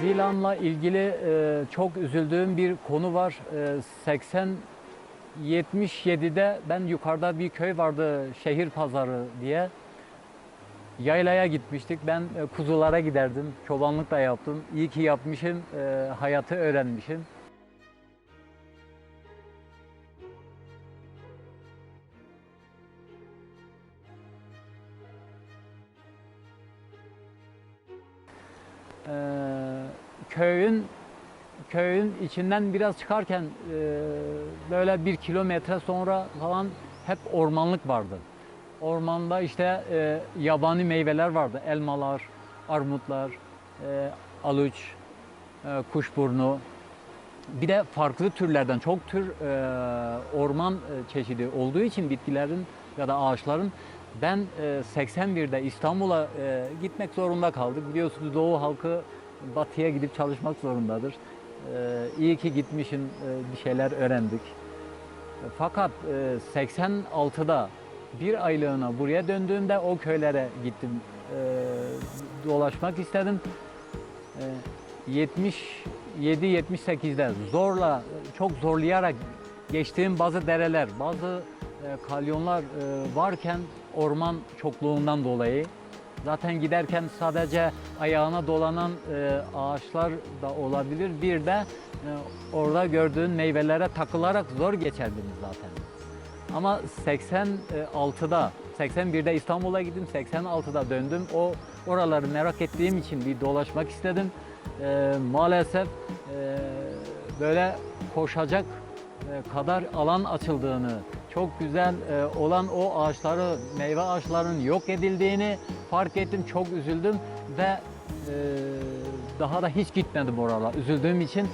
Zilan'la ilgili e, çok üzüldüğüm bir konu var. E, 80 77'de ben yukarıda bir köy vardı şehir pazarı diye. Yaylaya gitmiştik. Ben e, kuzulara giderdim. Çobanlık da yaptım. İyi ki yapmışım. e, hayatı öğrenmişim. Ee, köyün köyün içinden biraz çıkarken e, böyle bir kilometre sonra falan hep ormanlık vardı. Ormanda işte e, yabani meyveler vardı. Elmalar, armutlar, e, aluç, e, kuşburnu. Bir de farklı türlerden çok tür e, orman e, çeşidi olduğu için bitkilerin ya da ağaçların ben e, 81'de İstanbul'a e, gitmek zorunda kaldık. Biliyorsunuz Doğu halkı batıya gidip çalışmak zorundadır. E, iyi ki gitmişim, e, bir şeyler öğrendik. Fakat e, 86'da bir aylığına buraya döndüğümde o köylere gittim. E, dolaşmak istedim. E, 77-78'de zorla, çok zorlayarak geçtiğim bazı dereler, bazı e, kalyonlar e, varken orman çokluğundan dolayı zaten giderken sadece ayağına dolanan e, ağaçlar da olabilir. Bir de e, orada gördüğün meyvelere takılarak zor geçerdiniz zaten. Ama 86'da, 81'de İstanbul'a gittim, 86'da döndüm. O oraları merak ettiğim için bir dolaşmak istedim. Ee, maalesef e, böyle koşacak e, kadar alan açıldığını, çok güzel e, olan o ağaçları, meyve ağaçlarının yok edildiğini fark ettim. Çok üzüldüm ve e, daha da hiç gitmedim oralara. Üzüldüğüm için